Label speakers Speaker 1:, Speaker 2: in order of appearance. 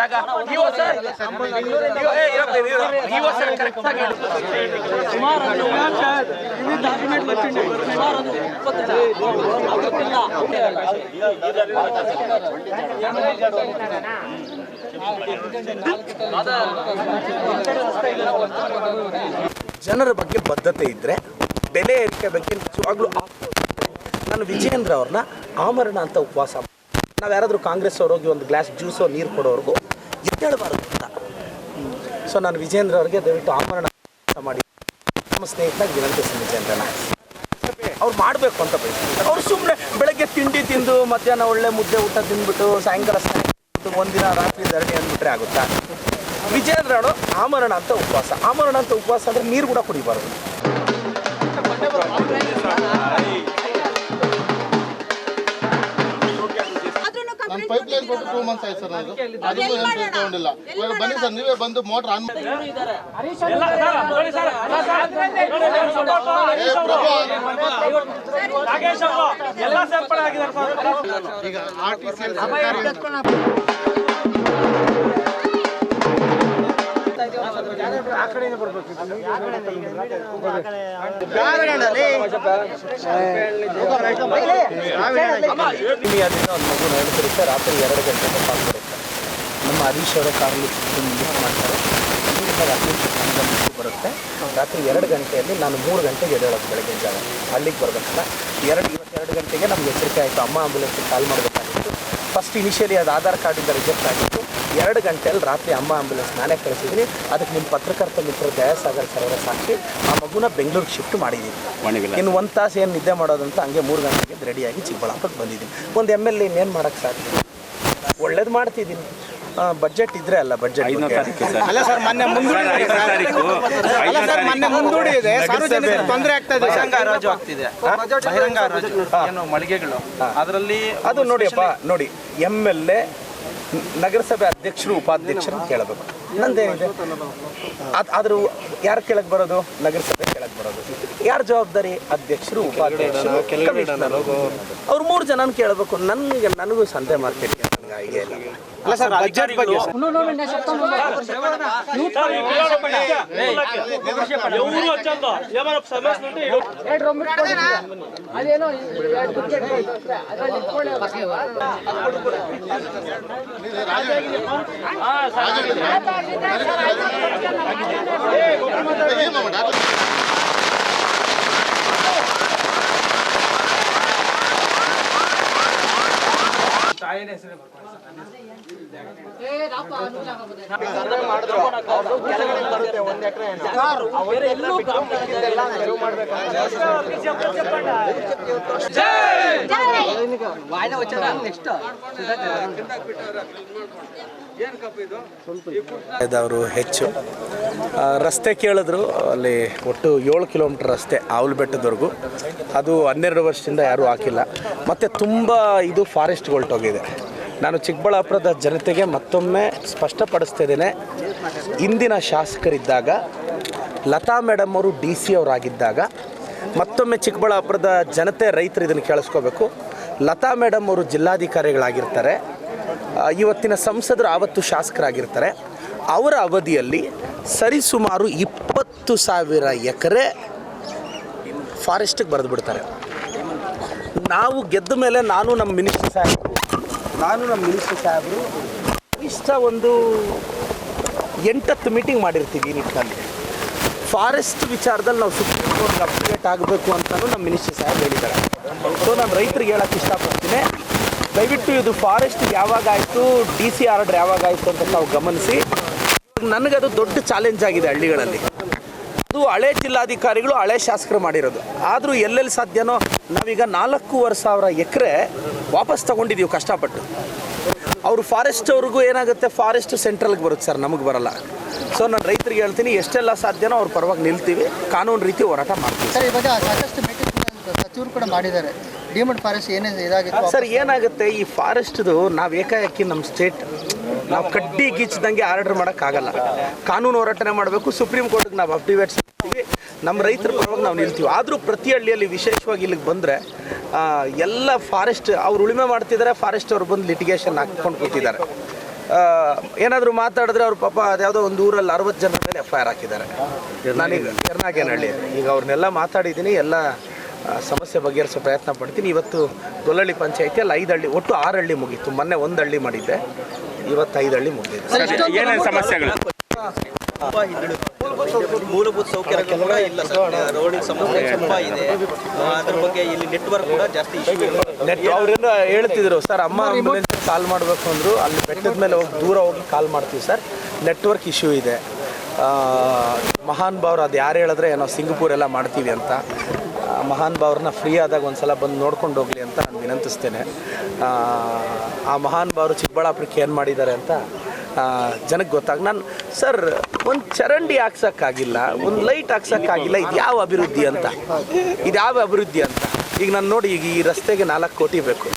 Speaker 1: ಜಾಗ. EO sir EO sir correct ಆಗಿ ಹೇಳಿ.
Speaker 2: ಜನರ ಬಗ್ಗೆ ಬದ್ಧತೆ ಇದ್ದರೆ ಬೆಲೆ ಏರಿಕೆ ಬಗ್ಗೆ ನಿಜವಾಗ್ಲೂ. ನಾನು ವಿಜಯೇಂದ್ರ ಅವ್ರನ್ನ ಆಮರಣ ಅಂತ ಉಪವಾಸ ನಾವು ಯಾರಾದರೂ ಕಾಂಗ್ರೆಸ್ ಅವ್ರಿಗೆ ಹೋಗಿ ಒಂದು ಗ್ಲಾಸ್ ಜ್ಯೂಸೋ ನೀರು ಕೊಡೋರ್ಗೂ ಎದ್ದೇಳಬಾರ್ದು ಅಂತ. ಸೊ ನಾನು ವಿಜೇಂದ್ರ ಅವ್ರಿಗೆ ದಯವಿಟ್ಟು ಆಮರಣ ಮಾಡಿ. ನಮ್ಮ ಸ್ನೇಹಿತನಾಗಿ ವಿನಂತಿಸ್ತೀನಿ ವಿಜೇಂದ್ರನ. ಅವ್ರು ಮಾಡಬೇಕು ಅಂತ ಬಯಸ್ತಾರೆ ಅವ್ರು ಸುಮ್ಮನೆ ಬೆಳಗ್ಗೆ ತಿಂಡಿ ತಿಂದು, ಮಧ್ಯಾಹ್ನ ಒಳ್ಳೆ ಮುದ್ದೆ ಊಟ ತಿಂದ್ಬಿಟ್ಟು, ಸಾಯಂಕಾಲ ಒಂದಿನ ರಾತ್ರಿ ಧರಣಿ ಅಂದ್ಬಿಟ್ರೆ ಆಗುತ್ತಾ? ವಿಜೇಂದ್ರ ಅವರು ಆಮರಣ ಅಂತ ಉಪವಾಸ. ಆಮರಣ ಅಂತ ಉಪವಾಸ ಅಂದರೆ ನೀರು ಕೂಡ ಕುಡಿಬಾರ್ದು.
Speaker 3: ಕೊಟ್ಟು ಟೂ ಮಂತ್ಸ್ ಆಯ್ತು ಸರ್ ನಾನು ಅದನ್ನು ಏನು ತಗೊಂಡಿಲ್ಲ ಇವಾಗ ಬನ್ನಿ ಸರ್ ನೀವೇ ಬಂದು ಮೋಟ್ರ್ ಆನ್ ಈಗ ಆರ್ ಟಿ ಸಿ ಸರ್ಕಾರಿ
Speaker 2: ಮಗು ನಡೆದಿರುತ್ತೆ ರಾತ್ರಿ ಎರಡು ಗಂಟೆ ಬರುತ್ತೆ ನಮ್ಮ ಹರೀಶ್ ಅವರ ಕಾರಲ್ಲಿ ಮಾಡ್ತಾರೆ ಬರುತ್ತೆ. ರಾತ್ರಿ ಎರಡು ಗಂಟೆಯಲ್ಲಿ ನಾನು ಮೂರು ಗಂಟೆಗೆ ಎದ್ದೇಳೋದು ಬೆಳಗ್ಗೆ ಜಾಗ. ಅಲ್ಲಿಗೆ ಬರಬೇಕಲ್ಲ. ಎರಡು ಇವತ್ತೆರಡು ಗಂಟೆಗೆ ನಮ್ಗೆ ಎಚ್ಚರಿಕೆ ಆಯಿತು. ಅಮ್ಮ ಆಂಬುಲೆನ್ಸ್ಗೆ ಕಾಲ್ ಮಾಡಬೇಕಾಗಿತ್ತು. ಫಸ್ಟ್ ಇನಿಷಿಯಲಿ ಅದು ಆಧಾರ್ ಕಾರ್ಡಿಂದ ರಿಜೆಕ್ಟ್ ಆಗಿತ್ತು. ಎರಡು ಗಂಟೆಯಲ್ಲಿ ರಾತ್ರಿ ಅಮ್ಮ ಆಂಬುಲೆನ್ಸ್ ನಾನೇ ಕಳಿಸಿದ್ದೀನಿ ಅದಕ್ಕೆ ನಿಮ್ಮ ಪತ್ರಕರ್ತ ಮಿತ್ರ ದಯಾಸಾಗರ್ ಸರ್ ಅವರ ಸಾಕ್ಷಿ ಆ ಮಗುನ ಬೆಂಗಳೂರಿಗೆ ಶಿಫ್ಟ್ ಮಾಡಿದ್ದೀನಿ ಇನ್ನು ಒಂದು ತಾಸು ಏನು ನಿದ್ದೆ ಮಾಡೋದಂತ ಹಂಗೆ ಮೂರು ಗಂಟೆಗೆ ರೆಡಿಯಾಗಿ ಚಿಕ್ಕಬಳ್ಳಾಪುರಕ್ಕೆ ಬಂದಿದ್ದೀನಿ ಒಂದು ಎಂ ಎಲ್ ಇನ್ನೇನು ಮಾಡೋಕ್ಕೆ ಸಾಧ್ಯ? ಒಳ್ಳೇದು ಮಾಡ್ತಿದ್ದೀನಿ. ಬಜೆಟ್ ಇದ್ರೆ ಅಲ್ಲ ಬಜೆಟ್
Speaker 4: ಅಲ್ಲ ಸರ್ ಮೊನ್ನೆ ಮುಂದೂಡಿ ಅಲ್ಲ ಸರ್ ಮೊನ್ನೆ ಮುಂದೂಡಿ ಇದೆ. ಸಾರ್ವಜನಿಕರಿಗೆ ತೊಂದರೆ ಆಗ್ತಾ ಇದೆ.
Speaker 1: ಬಹಿರಂಗ ಹರಾಜು ಆಗ್ತಿದೆ. ಬಹಿರಂಗ ಹರಾಜು. ಏನು ಮಳಿಗೆಗಳು? ಅದರಲ್ಲಿ
Speaker 2: ಅದು ನೋಡಿಯಪ್ಪ ನೋಡಿ. ಎಂ ಎಲ್ ಎ ನಗರಸಭೆ ಅಧ್ಯಕ್ಷರು ಉಪಾಧ್ಯಕ್ಷರು ಕೇಳಬೇಕು. ನಂದೇನಿದೆ ಅದು ಆದರೂ ಯಾರು ಕೆಳಗೆ ಬರೋದು? ನಗರಸಭೆ ಕೆಳಗೆ ಬರೋದು. ಯಾರ ಜವಾಬ್ದಾರಿ? ಅಧ್ಯಕ್ಷರು ಉಪಾಧ್ಯಕ್ಷರು ಕಮಿಷನರ್. ಅವ್ರು ಮೂರು ಜನನ ಕೇಳಬೇಕು. ನನಗೆ ನನಗೂ ಸಂತೆ ಮಾರ್ಕೆಟ್ ಇಲ್ಲ
Speaker 4: ಅಲ್ಲ ಸರ್ ಬಜೆಟ್ ಬಗ್ಗೆ
Speaker 2: ಅವರು ಹೆಚ್ಚು. ರಸ್ತೆ ಕೇಳಿದ್ರು, ಅಲ್ಲಿ ಒಟ್ಟು ಏಳು ಕಿಲೋಮೀಟರ್ ರಸ್ತೆ ಆವಲು ಬೆಟ್ಟದವರೆಗೂ ಅದು ಹನ್ನೆರಡು ವರ್ಷದಿಂದ ಯಾರೂ ಹಾಕಿಲ್ಲ. ಮತ್ತು ತುಂಬ ಇದು ಫಾರೆಸ್ಟ್ ಹೊರಟೋಗಿದೆ ನಾನು ಚಿಕ್ಕಬಳ್ಳಾಪುರದ ಜನತೆಗೆ ಮತ್ತೊಮ್ಮೆ ಸ್ಪಷ್ಟಪಡಿಸ್ತಾ ಇದ್ದೇನೆ ಇಂದಿನ ಶಾಸಕರಿದ್ದಾಗ ಲತಾ ಮೇಡಮ್ ಅವರು ಡಿ ಸಿ ಅವರಾಗಿದ್ದಾಗ ಮತ್ತೊಮ್ಮೆ ಚಿಕ್ಕಬಳ್ಳಾಪುರದ ಜನತೆ ರೈತರು ಇದನ್ನು ಕೇಳಿಸ್ಕೋಬೇಕು. ಲತಾ ಮೇಡಮ್ ಅವರು ಜಿಲ್ಲಾಧಿಕಾರಿಗಳಾಗಿರ್ತಾರೆ. ಇವತ್ತಿನ ಸಂಸದರು ಆವತ್ತು ಶಾಸಕರಾಗಿರ್ತಾರೆ. ಅವರ ಅವಧಿಯಲ್ಲಿ ಸರಿಸುಮಾರು ಇಪ್ಪತ್ತು ಸಾವಿರ ಎಕರೆ ಫಾರೆಸ್ಟಿಗೆ ಬರೆದು ಬಿಡ್ತಾರೆ. ನಾವು ಗೆದ್ದ ಮೇಲೆ ನಾನು ನಮ್ಮ ಮಿನಿಸ್ಟರ್ ಸಾಹೇಬರು ನಾನು ನಮ್ಮ ಮಿನಿಸ್ಟರ್ ಸಾಹೇಬರು ಇಷ್ಟ ಒಂದು ಎಂಟತ್ತು ಮೀಟಿಂಗ್ ಮಾಡಿರ್ತೀವಿ ಈ ನಿಟ್ಟಿನಲ್ಲಿ. ಫಾರೆಸ್ಟ್ ವಿಚಾರದಲ್ಲಿ ನಾವು ಸುಪ್ರೀಂ ಅಪ್ಡೇಟ್ ಆಗಬೇಕು ಅಂತಲೂ ನಮ್ಮ ಮಿನಿಸ್ಟರ್ ಸಾಹೇಬ್ ಹೇಳಿದ್ದಾರೆ. ಸೊ ನಾನು ರೈತರಿಗೆ ಹೇಳೋಕ್ಕೆ ಇಷ್ಟಪಡ್ತೀನಿ. ದಯವಿಟ್ಟು ಇದು ಫಾರೆಸ್ಟ್ ಯಾವಾಗ ಆಯಿತು ಡಿ ಸಿ ಆರ್ಡರ್ ಯಾವಾಗ ಆಯಿತು ಅಂತ ನಾವು ಗಮನಿಸಿ. ನನಗದು ದೊಡ್ಡ ಚಾಲೆಂಜ್ ಆಗಿದೆ ಹಳ್ಳಿಗಳಲ್ಲಿ. ಹಳೆ ಜಿಲ್ಲಾಧಿಕಾರಿಗಳು ಹಳೆ ಶಾಸಕರು ಮಾಡಿರೋದು. ಆದರೂ ಎಲ್ಲೆಲ್ಲಿ ಸಾಧ್ಯನೋ ನಾವೀಗ ನಾಲ್ಕೂವರೆ ಸಾವಿರ ಎಕರೆ ವಾಪಸ್ ತಗೊಂಡಿದ್ದೀವಿ ಕಷ್ಟಪಟ್ಟು. ಅವರು ಫಾರೆಸ್ಟ್ ಅವ್ರಿಗೂ ಏನಾಗುತ್ತೆ? ಫಾರೆಸ್ಟ್ ಸೆಂಟ್ರಲ್ಗೆ ಬರುತ್ತೆ ಸರ್ ನಮಗೆ ಬರಲ್ಲ. ಸೊ ನಾನು ರೈತರಿಗೆ ಹೇಳ್ತೀನಿ ಎಷ್ಟೆಲ್ಲ ಸಾಧ್ಯನೋ ಅವ್ರ ಪರವಾಗಿ ನಿಲ್ತೀವಿ. ಕಾನೂನು ರೀತಿ ಹೋರಾಟ ಮಾಡ್ತೀವಿ.
Speaker 5: ಸರ್ ಇವಾಗ ಸಾಕಷ್ಟು ಸಚಿವರು ಕೂಡ ಮಾಡಿದ್ದಾರೆ. ಡಿಮಂಡ್ ಫಾರೆಸ್ಟ್ ಏನೇ ಇದಾಗಿತ್ತು
Speaker 2: ಸರ್ ಏನಾಗುತ್ತೆ? ಈ ಫಾರೆಸ್ಟ್ದು ನಾವು ಏಕಾಏಕಿ ನಮ್ಮ ಸ್ಟೇಟ್ ನಾವು ಕಡ್ಡಿ ಗೀಚ್ದಂಗೆ ಆರ್ಡರ್ ಮಾಡೋಕ್ಕಾಗಲ್ಲ. ಕಾನೂನು ಹೋರಾಟನೆ ಮಾಡಬೇಕು ಸುಪ್ರೀಂ ಕೋರ್ಟ್ಗೆ ನಾವು ಮಾಡ್ತೀವಿ ನಮ್ಮ ರೈತರ ಪರವಾಗಿ ನಾವು ನಿಲ್ತೀವಿ. ಆದರೂ ಪ್ರತಿ ಹಳ್ಳಿಯಲ್ಲಿ ವಿಶೇಷವಾಗಿ ಇಲ್ಲಿಗೆ ಬಂದರೆ ಎಲ್ಲ ಫಾರೆಸ್ಟ್ ಅವ್ರು ಉಳುಮೆ ಮಾಡ್ತಿದ್ದಾರೆ ಫಾರೆಸ್ಟ್ ಅವ್ರು ಬಂದು ಲಿಟಿಗೇಷನ್ ಹಾಕ್ಕೊಂಡು ಕೂತಿದ್ದಾರೆ. ಏನಾದರೂ ಮಾತಾಡಿದ್ರೆ ಅವ್ರ ಪಾಪ ಅದ್ಯಾವುದೋ ಒಂದು ಊರಲ್ಲಿ ಅರವತ್ತು ಜನ ಮೇಲೆ ಎಫ್ ಐ ಆರ್ ಹಾಕಿದ್ದಾರೆ. ನಾನೀಗ ಹಳ್ಳಿ ಈಗ ಅವ್ರನ್ನೆಲ್ಲ ಮಾತಾಡಿದ್ದೀನಿ ಎಲ್ಲ ಸಮಸ್ಯೆ ಬಗೆಹರಿಸೋ ಪ್ರಯತ್ನ ಪಡ್ತೀನಿ. ಇವತ್ತು ದೊಲ್ಲಳ್ಳಿ ಪಂಚಾಯತಿಯಲ್ಲಿ ಐದು ಹಳ್ಳಿ ಒಟ್ಟು ಆರು ಹಳ್ಳಿ ಮುಗೀತು. ಮೊನ್ನೆ ಒಂದು ಹಳ್ಳಿ ಮಾಡಿದ್ದೆ ಇವತ್ತು ಐದು ಹಳ್ಳಿ ಮುಗಿದಿದೆ.
Speaker 6: ಏನೇನು ಸಮಸ್ಯೆಗಳು?
Speaker 1: ಮೂಲಭೂತ ಸೌಕರ್ಯ ಕೂಡ ಇಲ್ಲ ಸರ್. ರೋಡಿನ ಸಮಸ್ಯೆ ತುಂಬಾ ಇದೆ. ಅದ್ರ ಬಗ್ಗೆ ಇಲ್ಲಿ ನೆಟ್ವರ್ಕ್ ಕೂಡ ಜಾಸ್ತಿ ಇಶ್ಯೂ
Speaker 2: ಅವ್ರೇನು ಹೇಳ್ತಿದ್ರು ಸರ್ ಅಮ್ಮ ಆಂಬುಲೆನ್ಸ್ ಕಾಲ್ ಮಾಡಬೇಕು ಅಂದರು. ಅಲ್ಲಿ ಬೆಟ್ಟದ ಮೇಲೆ ಹೋಗಿ ದೂರ ಹೋಗಿ ಕಾಲ್ ಮಾಡ್ತೀವಿ ಸರ್. ನೆಟ್ವರ್ಕ್ ಇಶ್ಯೂ ಇದೆ. ಆ, ಮಹಾನ್ ಭಾವ್ರು ಅದು ಯಾರು ಹೇಳಿದ್ರೆ ಏನೋ ಸಿಂಗಪೂರ್ ಎಲ್ಲ ಮಾಡ್ತೀವಿ ಅಂತ. ಆ, ಮಹಾನ್ ಭಾವ್ರನ್ನ ಫ್ರೀ ಆದಾಗ ಒಂದ್ಸಲ ಬಂದು ನೋಡ್ಕೊಂಡು ಹೋಗಲಿ ಅಂತ ನಾನು ವಿನಂತಿಸ್ತೇನೆ. ಆ, ಆ ಮಹಾನ್ ಭಾವರು ಚಿಕ್ಕಬಳ್ಳಾಪುರಕ್ಕೆ ಏನು ಮಾಡಿದ್ದಾರೆ ಅಂತ ಜನಕ್ಕೆ ಗೊತ್ತಾಗ ನಾನು, ಸರ್, ಒಂದು ಚರಂಡಿ ಹಾಕ್ಸೋಕ್ಕಾಗಿಲ್ಲ, ಒಂದು ಲೈಟ್ ಹಾಕ್ಸೋಕ್ಕಾಗಿಲ್ಲ, ಇದು ಯಾವ ಅಭಿವೃದ್ಧಿ ಅಂತ. ಇದು ಯಾವ ಅಭಿವೃದ್ಧಿ ಅಂತ. ಈಗ ನಾನು ನೋಡಿ, ಈಗ ಈ ರಸ್ತೆಗೆ ನಾಲ್ಕು ಕೋಟಿ ಬೇಕು.